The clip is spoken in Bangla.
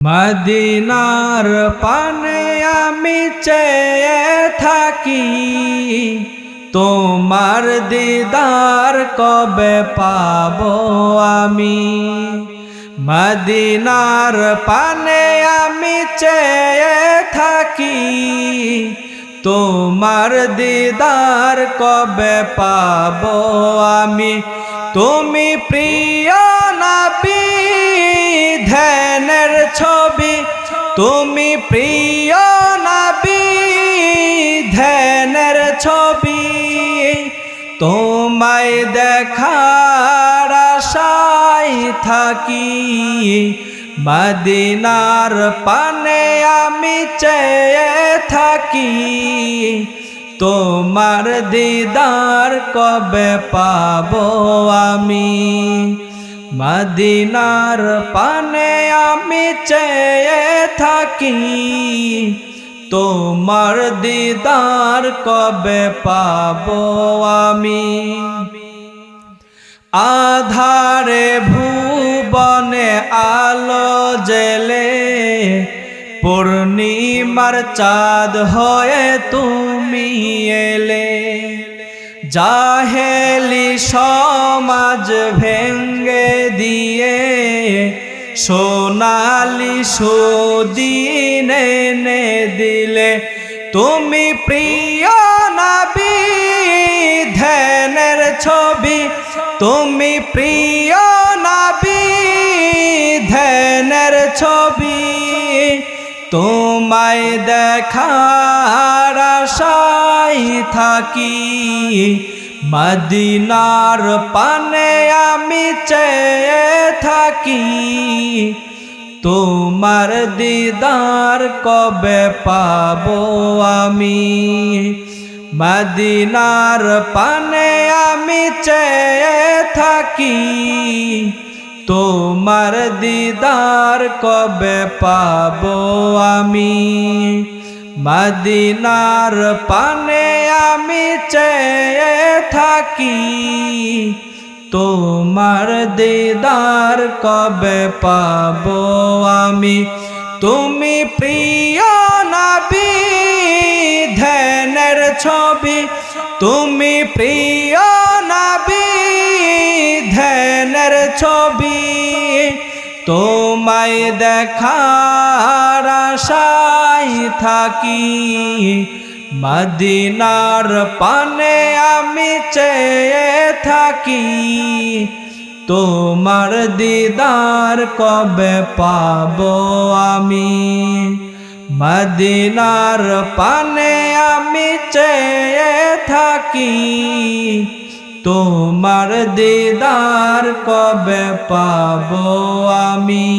মদিনার পানে আমি চেয়ে থাকি। তোমার দিদার কবে পাবো আমি? মদিনার পানে আমি চেয়ে থাকি। তোমার দিদার কবে পাবো আমি? তুমি প্রিয় নবী ধ্যানের ছবি। তুমি প্রিয় নবী, ধ্যানের ছবি। তোমায় দেখার আশায় থাকি। মদিনার পানে আমি চেয়ে থাকি। তোমার দিদার কবে পাবো আমি? মদিনার পানে আমি চেয়ে থাকি। তোমার দিদার কবে পাবো আমি? আধারে ভুবনে আলো জেলে, পূর্ণিমার চাঁদ হয়ে তুমি এলে। জাহেলি সমাজ ভেঙ্গে দিয়ে, সোনালি সুদিন এনে দিলে। তুমি প্রিয় নবী, ধ্যানের ছবি। তুমি প্রিয় নবী, ধ্যানের ছবি। তোমায় দেখার আশায় থাকি। মদিনার পানে আমি চেয়ে থাকি। তোমার দিদার কবে পাবো আমি? মদিনার পানে আমি চেয়ে থাকি। তোমার দিদার কবে পাবো আমি? মদিনার পানে আমি চেয়ে থাকি। তোমার দিদার কবে পাবো আমি? তুমি প্রিয় নবী, ধ্যানের ছবি। তুমি প্রিয় নবী, ধ্যানের ছবি। তোমায় দেখার আশায় থাকি। মদিনার পানে আমি চেয়ে থাকি। তোমার দিদার কবে পাবো আমি? মদিনার পানে আমি চেয়ে থাকি। তোমার দিদার কবে পাবো আমি?